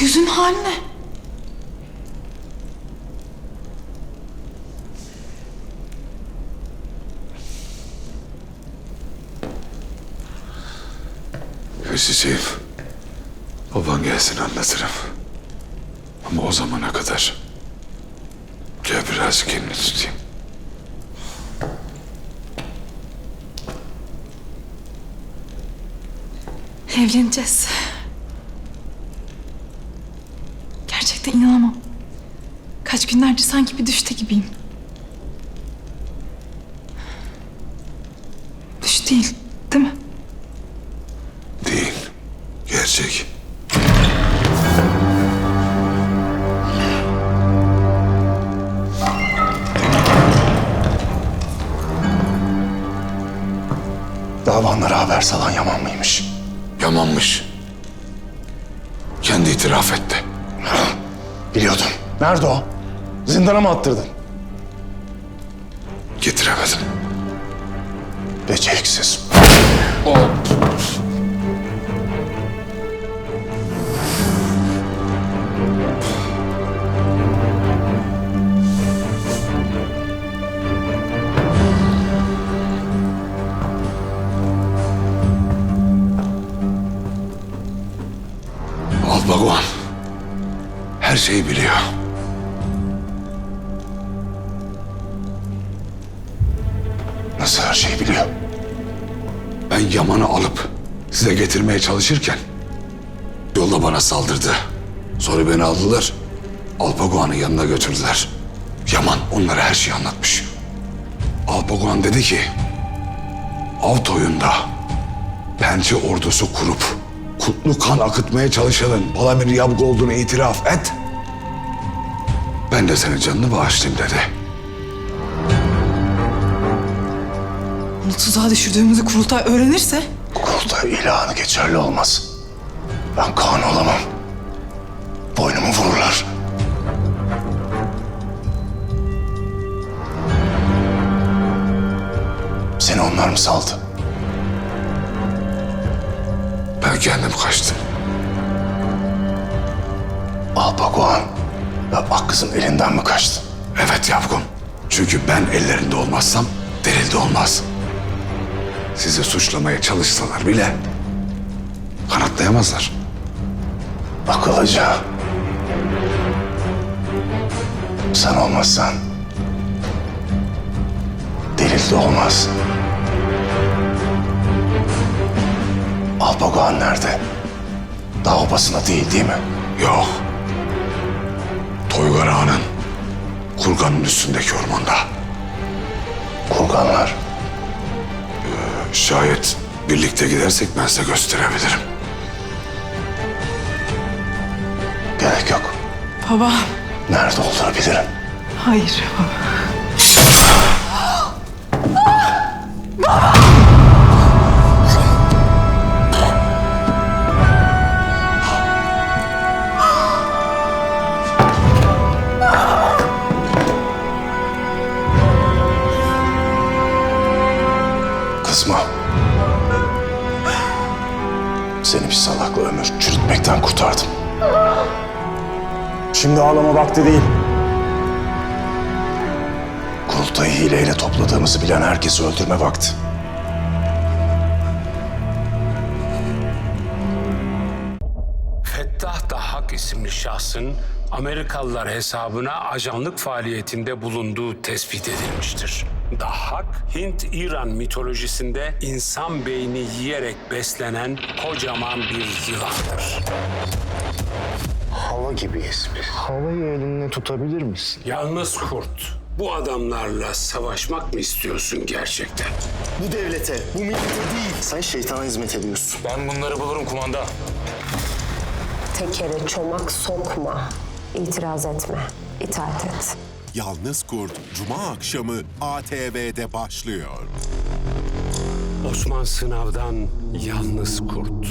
Bu yüzün haline. Üzücüyüm. Baban gelsin anlatırım. Ama o zamana kadar gel biraz kendini tutayım. Evleneceğiz. Gerçekten inanamam. Kaç günlerce sanki bir düşte gibiyim. Düş değil, değil mi? Değil. Gerçek. Davanlara haber salan Yaman mıymış? Yamanmış. Kendi itiraf etti. Biliyordum. Nerede o? Zindana mı attırdın? Getiremedim. Beceriksiz. Alpaguan her şeyi biliyor. Nasıl her şeyi biliyor? Ben Yaman'ı alıp size getirmeye çalışırken yolda bana saldırdı. Sonra beni aldılar. Alpaguan'ın yanına götürdüler. Yaman onlara her şeyi anlatmış. Alpaguan dedi ki av toyunda pençe ordusu kurup kutlu kan akıtmaya çalışanın Palamir Yabgu olduğunu itiraf et. Ben de senin canını bağışlayayım dedi. Onu tuzağa düşürdüğümüzü kurultay öğrenirse... Kurultay ilanı geçerli olmaz. Ben Kaan olamam. Boynumu vururlar. Seni onlar mı saldı? Ben kendim kaçtım. Alpaguan ve Akkız'ın elinden mi kaçtın? Evet yavrum. Çünkü ben ellerinde olmazsam delilde olmaz. Sizi suçlamaya çalışsalar bile kanıtlayamazlar. Akıllıca. Sen olmazsan delil de olmaz. Alpaguan nerede? Dağ obasında değil değil mi? Yok. Toygar Ağa'nın kurganın üstündeki ormanda. Kurganlar. Şayet birlikte gidersek ben size gösterebilirim. Gerek yok. Baba, Nerede olduğunu bilirim. hayır baba. Kızma. Seni bir salakla ömür çürütmekten kurtardım. Şimdi ağlama vakti değil. Kurultayı hileyle topladığımızı bilen herkesi öldürme vakti. Fettah Dahak isimli şahsın Amerikalılar hesabına ajanlık faaliyetinde bulunduğu tespit edilmiştir. Dahak, Hint-İran mitolojisinde insan beyni yiyerek beslenen kocaman bir yılandır. Hava gibiyiz biz. Havayı elinle tutabilir misin? Yalnız kurt, bu adamlarla savaşmak mı istiyorsun gerçekten? Bu devlete, bu millete değil. Sen şeytana hizmet ediyorsun. Ben bunları bulurum kumanda. Tekere çomak sokma. İtiraz etme. itaat et. Yalnız Kurt Cuma akşamı ATV'de başlıyor. Osman Sınav'dan Yalnız Kurt.